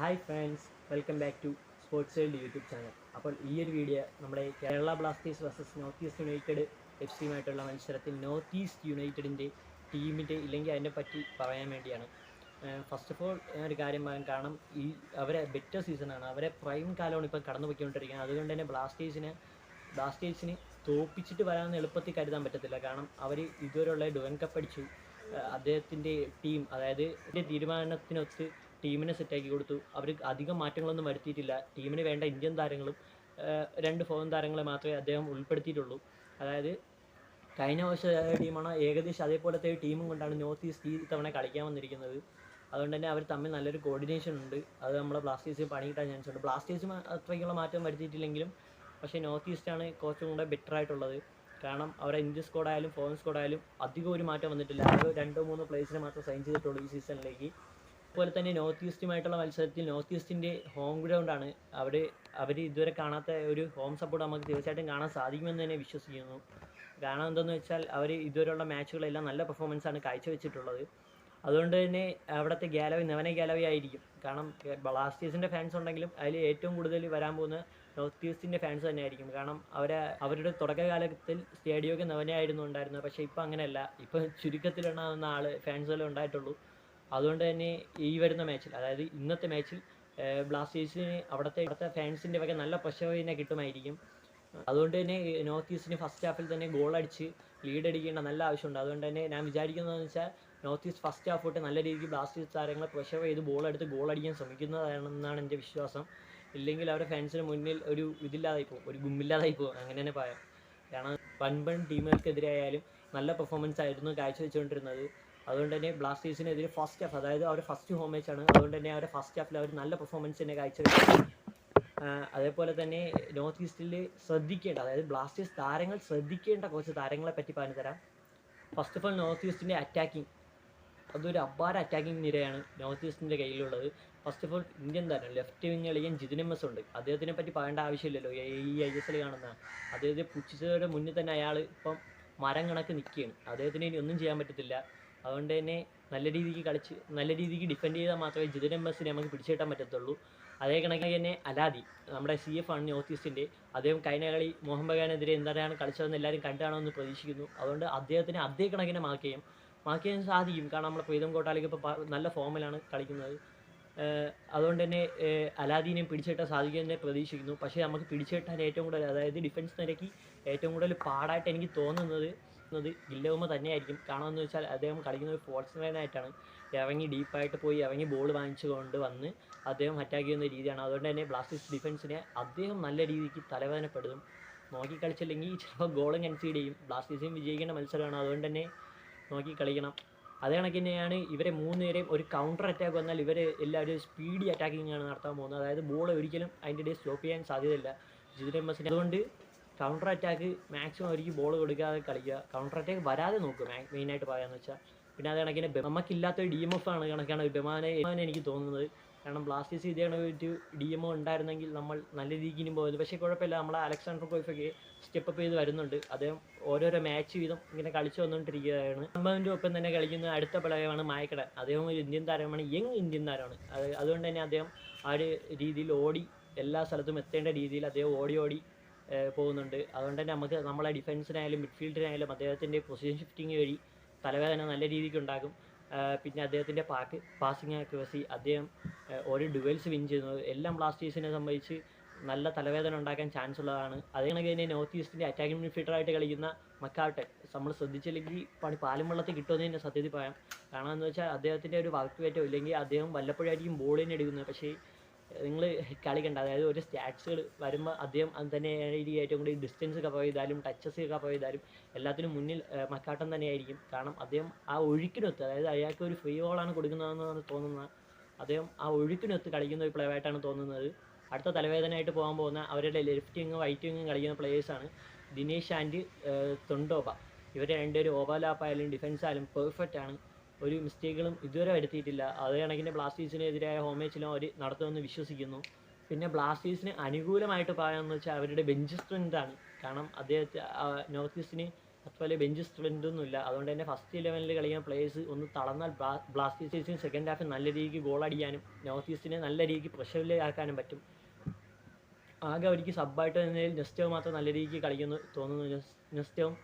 Hi friends welcome back to sports world YouTube channel അപ്പോൾ ഈ ഒരു വീഡിയോ നമ്മുടെ Kerala Blasters versus North East United F സിയുമായിട്ടുള്ള മത്സരത്തിൽ north east യുണൈറ്റഡിന്റെ ടീമിന്റെ ഇല്ലെങ്കിൽ അതിനെ പറ്റി പറയാൻ വേണ്ടിയാണ്. ഫസ്റ്റ് ഓഫ് ഓൾ ഒരു കാര്യം പറയാൻ കാരണം ഈ അവരെ ബെറ്റർ സീസണാണ് അവരെ പ്രൈം കാലമാണ് ഇപ്പോൾ കടന്നു പോയിക്കൊണ്ടിരിക്കുന്നത് അതുകൊണ്ട് തന്നെ ബ്ലാസ്റ്റേഴ്സിന് ബ്ലാസ്റ്റേഴ്സിന് തോപ്പിച്ചിട്ട് വരാമെന്ന് എളുപ്പത്തിൽ കരുതാൻ പറ്റത്തില്ല. കാരണം അവർ ഇതുവരെയുള്ള ഡുവൻ കപ്പ് അടിച്ചു. അദ്ദേഹത്തിന്റെ ടീം അതായത് തീരുമാനത്തിനൊത്ത് ടീമിനെ സെറ്റാക്കി കൊടുത്തു. അവർ അധികം മാറ്റങ്ങളൊന്നും വരുത്തിയിട്ടില്ല. ടീമിന് വേണ്ട ഇന്ത്യൻ താരങ്ങളും രണ്ട് ഫോൺ താരങ്ങളെ മാത്രമേ അദ്ദേഹം ഉൾപ്പെടുത്തിയിട്ടുള്ളൂ. അതായത് കഴിഞ്ഞ വർഷ ടീമാണ് ഏകദേശം അതേപോലത്തെ ടീമും കൊണ്ടാണ് നോർത്ത് ഈസ്റ്റ് ഈ തവണ കളിക്കാൻ വന്നിരിക്കുന്നത്. അതുകൊണ്ട് തന്നെ അവർ തമ്മിൽ നല്ലൊരു കോർഡിനേഷൻ ഉണ്ട്. അത് നമ്മളെ ബ്ലാസ്റ്റേഴ്സ് പണി കിട്ടാൻ ചാൻസ് ഉണ്ട്. ബ്ലാസ്റ്റേഴ്സ് അത്രയ്ക്കുള്ള മാറ്റം വരുത്തിയിട്ടില്ലെങ്കിലും പക്ഷേ നോർത്ത് ഈസ്റ്റാണ് കുറച്ചും കൂടെ ബെറ്റർ ആയിട്ടുള്ളത്. കാരണം അവരെ ഇന്ത്യ സ്ക്വാഡായാലും ഫോറിൻ സ്ക്വാഡായാലും അധികം ഒരു മാറ്റം വന്നിട്ടില്ല. അവർ രണ്ടോ മൂന്നോ പ്ലേസിനെ മാത്രം സൈൻ ചെയ്തിട്ടുള്ളൂ ഈ സീസണിലേക്ക് അതുപോലെ തന്നെ നോർത്ത് ഈസ്റ്റുമായിട്ടുള്ള മത്സരത്തിൽ നോർത്ത് ഈസ്റ്റിന്റെ ഹോം ഗ്രൗണ്ടാണ് അവർ അവർ ഇതുവരെ കാണാത്ത ഒരു ഹോം സപ്പോർട്ട് നമുക്ക് തീർച്ചയായിട്ടും കാണാൻ സാധിക്കുമെന്ന് തന്നെ വിശ്വസിക്കുന്നു. കാരണം എന്തെന്ന് വെച്ചാൽ അവർ ഇതുവരെയുള്ള മാച്ചുകളെല്ലാം നല്ല പെർഫോമൻസ് ആണ് കാഴ്ചവെച്ചിട്ടുള്ളത്. അതുകൊണ്ട് തന്നെ അവിടുത്തെ ഗാലറി നവന ഗാലറി ആയിരിക്കും. കാരണം ബ്ലാസ്റ്റേഴ്സിന്റെ ഫാൻസ് ഉണ്ടെങ്കിലും അതിൽ ഏറ്റവും കൂടുതൽ വരാൻ പോകുന്ന നോർത്ത് ഈസ്റ്റിന്റെ ഫാൻസ് തന്നെ ആയിരിക്കും കാരണം അവരെ അവരുടെ തുടക്കകാലത്തിൽ സ്റ്റേഡിയമൊക്കെ നവനയായിരുന്നു ഉണ്ടായിരുന്നത്. പക്ഷേ ഇപ്പോൾ അങ്ങനെയല്ല. ഇപ്പോൾ ചുരുക്കത്തിലുണ്ടാകുന്ന ആൾ ഫാൻസുകളെ ഉണ്ടായിട്ടുള്ളൂ. അതുകൊണ്ട് തന്നെ ഈ വരുന്ന മാച്ചിൽ അതായത് ഇന്നത്തെ മാച്ചിൽ ബ്ലാസ്റ്റേഴ്സിന് അവിടുത്തെ അവിടുത്തെ ഫാൻസിന്റെ വക നല്ല പ്രഷർ തന്നെ കിട്ടുമായിരിക്കും. അതുകൊണ്ട് തന്നെ നോർത്ത് ഈസ്റ്റിന് ഫസ്റ്റ് ഹാഫിൽ തന്നെ ഗോൾ അടിച്ച് ലീഡ് അടിക്കേണ്ട നല്ല ആവശ്യമുണ്ട്. അതുകൊണ്ട് തന്നെ ഞാൻ വിചാരിക്കുന്നതെന്ന് വെച്ചാൽ നോർത്ത് ഈസ്റ്റ് ഫസ്റ്റ് ഹാഫ് തൊട്ട് നല്ല രീതിക്ക് ബ്ലാസ്റ്റേഴ്സ് താരങ്ങളെ പ്രഷർ ചെയ്ത് ബോൾ എടുത്ത് ഗോൾ അടിക്കാൻ ശ്രമിക്കുന്നതാണെന്നാണ് എന്റെ വിശ്വാസം. ഇല്ലെങ്കിൽ അവരുടെ ഫാൻസിന് മുന്നിൽ ഒരു ഇതില്ലാതായി പോകും ഒരു ഗുമ്മില്ലാതായി പോകും. അങ്ങനെ തന്നെ പറയാം. കാരണം വൻപൻ ടീമുകൾക്കെതിരെയായാലും നല്ല പെർഫോമൻസ് ആയിരുന്നു കാഴ്ചവെച്ചുകൊണ്ടിരുന്നത്. അതുകൊണ്ട് തന്നെ ബ്ലാസ്റ്റേഴ്സിനെതിരെ ഫസ്റ്റ് ഹാഫ് അതായത് അവർ ഫസ്റ്റ് ഹോം ആണ് അതുകൊണ്ട് തന്നെ അവരുടെ ഫസ്റ്റ് ഹാഫിൽ അവർ നല്ല പെർഫോമൻസ് തന്നെ കാഴ്ചവെച്ചു. അതേപോലെ തന്നെ നോർത്ത് ഈസ്റ്റിൽ ശ്രദ്ധിക്കേണ്ട അതായത് ബ്ലാസ്റ്റേഴ്സ് താരങ്ങൾ ശ്രദ്ധിക്കേണ്ട കുറച്ച് താരങ്ങളെ പറ്റി പറഞ്ഞു തരാം. ഫസ്റ്റ് ഓഫ് ഓൾ നോർത്ത് ഈസ്റ്റിന്റെ അറ്റാക്കിംഗ് അതൊരു അപാര അറ്റാക്കിംഗ് നിരയാണ് നോർത്ത് ഈസ്റ്റിന്റെ കയ്യിലുള്ളത്. ഫസ്റ്റ് ഓഫ് ഓൾ ഇന്ത്യൻ താരം ലെഫ്റ്റ് വിങ് കളിക്കാൻ ജിതിൻ എം എസ് ഉണ്ട്. അദ്ദേഹത്തിനെ പറ്റി പറയേണ്ട ആവശ്യമില്ലല്ലോ. ഈ ഐ എസ് എൽ കാണുന്ന. അദ്ദേഹത്തെ പുച്ഛിച്ചവരുടെ മുന്നിൽ തന്നെ അയാൾ ഇപ്പം മരം കണക്ക് നിൽക്കുകയാണ് അദ്ദേഹത്തിന് ഇനി ഒന്നും ചെയ്യാൻ പറ്റത്തില്ല. അതുകൊണ്ട് തന്നെ നല്ല രീതിക്ക് കളിച്ച് നല്ല രീതിക്ക് ഡിഫെൻഡ് ചെയ്താൽ മാത്രമേ ജിതിൻ എം എസിനെ നമുക്ക് പിടിച്ചെട്ടാൻ പറ്റത്തുള്ളൂ. അതേ കണക്കിന് തന്നെ അലാദി നമ്മുടെ സി എഫ് ആണ് നോർത്ത് ഈസ്റ്റിന്റെ അദ്ദേഹം കഴിഞ്ഞ കളി മോഹൻ ബഗാനെതിരെ എന്താണ് കളിച്ചതെന്ന് എല്ലാവരും കണ്ടാണെന്ന് പ്രതീക്ഷിക്കുന്നു. അതുകൊണ്ട് അദ്ദേഹത്തിന് അതേ കണക്കിനെ മാർക്ക് ചെയ്യാം. മാർക്ക് ചെയ്യാൻ സാധിക്കും. കാരണം നമ്മുടെ പ്രീതം കോട്ടാലിക്ക് ഇപ്പോൾ നല്ല ഫോമിലാണ് കളിക്കുന്നത്. അതുകൊണ്ട് തന്നെ അലാദീനെ പിടിച്ചെട്ടാൻ സാധിക്കും സാധിക്കുമെന്ന് പ്രതീക്ഷിക്കുന്നു. പക്ഷേ നമുക്ക് പിടിച്ചിട്ടാൻ ഏറ്റവും കൂടുതൽ അതായത് ഡിഫൻസ് നിരക്ക് ഏറ്റവും കൂടുതൽ പാടായിട്ട് എനിക്ക് തോന്നുന്നത് ത് ഗില്ലവുമ തന്നെയായിരിക്കും. കാരണം എന്ന് വെച്ചാൽ അദ്ദേഹം കളിക്കുന്ന ഒരു ഫോർട്സ്മാനായിട്ടാണ് ഇറങ്ങി ഡീപ്പായിട്ട് പോയി ഇറങ്ങി ബോൾ വാങ്ങിച്ചു കൊണ്ട് വന്ന് അദ്ദേഹം അറ്റാക്ക് ചെയ്യുന്ന രീതിയാണ്. അതുകൊണ്ട് തന്നെ ബ്ലാസ്റ്റേഴ്സ് ഡിഫൻസിനെ അദ്ദേഹം നല്ല രീതിക്ക് തലവേദനപ്പെടുന്നു നോക്കി കളിച്ചില്ലെങ്കിൽ ചിലപ്പോൾ ഗോളും കൺസീഡ് ചെയ്യും. ബ്ലാസ്റ്റേഴ്സും വിജയിക്കേണ്ട മത്സരമാണ്. അതുകൊണ്ട് തന്നെ നോക്കി കളിക്കണം അതേ കണക്ക് തന്നെയാണ് ഇവരെ മൂന്ന് പേരെയും ഒരു കൗണ്ടർ അറ്റാക്ക് വന്നാൽ ഇവർ എല്ലാവരും സ്പീഡി അറ്റാക്കിംഗ് ആണ് നടത്താൻ പോകുന്നത്. അതായത് ബോൾ ഒരിക്കലും അതിന്റെ ഇടയിൽ സ്റ്റോപ്പ് ചെയ്യാൻ സാധ്യതയില്ല. ജിതിൻ എം എസിന് അതുകൊണ്ട് കൗണ്ടർ അറ്റാക്ക് മാക്സിമം അവർക്ക് ബോൾ കൊടുക്കാതെ കളിക്കുക. കൗണ്ടർ അറ്റാക്ക് വരാതെ നോക്കുക മെയിനായിട്ട് പറയാന്ന് വെച്ചാൽ പിന്നെ അത് കണക്കിന് ബെ- നമുക്കില്ലാത്ത ഡി എം എഫ് ആണ് കണക്കാണ് ബെമാനെ എനിക്ക് തോന്നുന്നത്. കാരണം ബ്ലാസ്റ്റേഴ്സ് ഇതേ ഒരു ഡി എം ഉണ്ടായിരുന്നെങ്കിൽ നമ്മൾ നല്ല രീതിക്ക് ഇനി പോയത്. പക്ഷേ കുഴപ്പമില്ല. നമ്മളെ അലക്സാണ്ടർ കോയ്ഫൊക്കെ സ്റ്റെപ്പ് അപ്പ് ചെയ്ത് വരുന്നുണ്ട്. അദ്ദേഹം ഓരോരോ മാച്ച് വീതം ഇങ്ങനെ കളിച്ചു വന്നുകൊണ്ടിരിക്കുകയാണ് അമ്മാവിന്റെ ഒപ്പം തന്നെ കളിക്കുന്ന അടുത്ത പ്ലെയറാണ് മായക്കട. അദ്ദേഹം ഒരു ഇന്ത്യൻ താരമാണ് യങ് ഇന്ത്യൻ താരമാണ്. അത് അതുകൊണ്ട് തന്നെ അദ്ദേഹം ആ ഒരു രീതിയിൽ ഓടി എല്ലാ സ്ഥലത്തും എത്തേണ്ട രീതിയിൽ അദ്ദേഹം ഓടി ഓടി പോകുന്നുണ്ട്. അതുകൊണ്ട് തന്നെ നമുക്ക് നമ്മളെ ഡിഫൻസിനായാലും മിഡ്ഫീൽഡിനായാലും അദ്ദേഹത്തിന്റെ പൊസിഷൻ ഷിഫ്റ്റിംഗ് വഴി തലവേദന നല്ല രീതിക്ക് ഉണ്ടാകും. പിന്നെ അദ്ദേഹത്തിന്റെ പാക്ക് പാസിങ് ആക്യുറസി അദ്ദേഹം ഓരോ ഡുവൽസ് വിൻ ചെയ്യുന്നത് എല്ലാം ബ്ലാസ്റ്റേഴ്സിനെ സംബന്ധിച്ച് നല്ല തലവേദന ഉണ്ടാക്കാൻ ചാൻസ് ഉള്ളതാണ്. അതേ കണക്ക് തന്നെ നോർത്ത് ഈസ്റ്റിന്റെ അറ്റാക്കിംഗ് മിഡ്ഫീൽഡറായിട്ട് കളിക്കുന്ന മക്കാട്ടെ നമ്മൾ ശ്രദ്ധിച്ചില്ലെങ്കിൽ പണി പാലും വെള്ളത്തിൽ കിട്ടുമെന്ന് തന്നെ സത്യത്തിൽ പറയാം. കാരണം എന്ന് വെച്ചാൽ അദ്ദേഹത്തിന്റെ ഒരു വർക്ക് വേറ്റോ ഇല്ലെങ്കിൽ അദ്ദേഹം വല്ലപ്പോഴായിരിക്കും ബോളിനെ എടുക്കുന്നത്. പക്ഷേ നിങ്ങൾ കളി കണ്ട അതായത് ഒരു സ്റ്റാറ്റ്സുകൾ വരുമ്പോൾ അദ്ദേഹം അത് തന്നെ ആയിരിക്കും ഏറ്റവും കൂടുതൽ ഡിസ്റ്റൻസ് കവർ ചെയ്താലും ടച്ചസ് കവർ ചെയ്താലും എല്ലാത്തിനും മുന്നിൽ മക്കാട്ടം തന്നെയായിരിക്കും കാരണം അദ്ദേഹം ആ ഒഴുക്കിനൊത്ത് അതായത് അയാൾക്ക് ഒരു ഫ്രീ ഓളാണ് കൊടുക്കുന്നതെന്നാണ് തോന്നുന്നത്. അദ്ദേഹം ആ ഒഴുക്കിനൊത്ത് കളിക്കുന്ന ഒരു player ആയിട്ടാണ് തോന്നുന്നത്. അടുത്ത തലവേദനയായിട്ട് പോകാൻ പോകുന്ന അവരുടെ ലെഫ്റ്റ് വിങ്ങും റൈറ്റ് വിങ്ങും കളിക്കുന്ന പ്ലേയേഴ്സാണ് ദിനേശ് ആൻഡ് തൊണ്ടോബ. ഇവരെ രണ്ടുപേരും ഓവർലാപ്പ് ആയാലും ഡിഫൻസ് ആയാലും പെർഫെക്റ്റ് ആണ്. ഒരു മിസ്റ്റേക്കുകളും ഇതുവരെ വരുത്തിയിട്ടില്ല. അതേ കണക്കിന് ബ്ലാസ്റ്റേഴ്സിനെതിരായ ഹോം മാച്ചിലും അവർ നടത്തുമെന്ന് വിശ്വസിക്കുന്നു. പിന്നെ ബ്ലാസ്റ്റേഴ്സിന് അനുകൂലമായിട്ട് പറയാമെന്ന് വെച്ചാൽ അവരുടെ ബെഞ്ച് സ്ട്രെങ്താണ് കാരണം അദ്ദേഹത്തെ നോർത്ത് ഈസ്റ്റിന് അതുപോലെ ബെഞ്ച് സ്ട്രെങ്ത് അതുകൊണ്ട് തന്നെ ഫസ്റ്റ് ഇലവനിൽ കളിക്കുന്ന പ്ലേയേഴ്സ് ഒന്ന് തളർന്നാൽ ബ്ലാസ്റ്റേഴ്സിന് സെക്കൻഡ് ഹാഫിൽ നല്ല രീതിക്ക് ഗോൾ അടിക്കാനും നോർത്ത് ഈസ്റ്റിനെ നല്ല രീതിക്ക് പ്രഷറിലാക്കാനും പറ്റും. ആകെ അവർക്ക് സബ്ബായിട്ട് നിന്നതിൽ നെസ്റ്റവ് മാത്രം നല്ല രീതിക്ക് കളിക്കുന്നു തോന്നുന്നു. നെസ്റ്റവും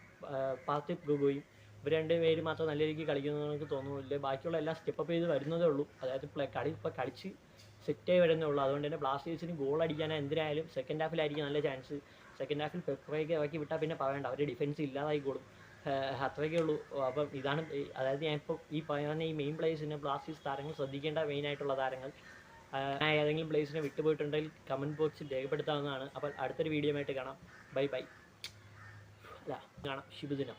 പാർത്തിപ് ഗൊഗോയും ഇവർ രണ്ട് പേര് മാത്രം നല്ല രീതിക്ക് കളിക്കുന്നു എനിക്ക് തോന്നുന്നില്ല. ബാക്കിയുള്ള എല്ലാം സ്റ്റെപ്പ് ചെയ്ത് വരുന്നതേ ഉള്ളൂ. അതായത് കളി ഇപ്പോൾ കളിച്ച് സെറ്റായി വരുന്നേ ഉള്ളൂ. അതുകൊണ്ട് തന്നെ ബ്ലാസ്റ്റേഴ്സിന് ഗോൾ അടിക്കാൻ എന്തിനായാലും സെക്കൻഡ് ഹാഫിലായിരിക്കും നല്ല ചാൻസ് സെക്കൻഡ് ഹാഫിൽ പെപ്പറേക്ക് ഇറക്കി വിട്ടാൽ പിന്നെ പറയണ്ട. അവരുടെ ഡിഫൻസ് ഇല്ലാതായിക്കോളും അത്രയൊക്കെ ഉള്ളൂ. അപ്പം ഇതാണ് അതായത് ഞാൻ ഇപ്പോൾ ഈ പറയുന്ന ഈ മെയിൻ പ്ലേയേഴ്സിനെ ബ്ലാസ്റ്റേഴ്സ് താരങ്ങൾ ശ്രദ്ധിക്കേണ്ട മെയിൻ ആയിട്ടുള്ള താരങ്ങൾ. ഏതെങ്കിലും പ്ലേസിനെ വിട്ടുപോയിട്ടുണ്ടെങ്കിൽ കമന്റ് ബോക്സിൽ രേഖപ്പെടുത്താവുന്നതാണ്. അപ്പോൾ അടുത്തൊരു വീഡിയോ ആയിട്ട് കാണാം. ബൈ ബൈ അല്ല കാണാം. ശുഭദിനം.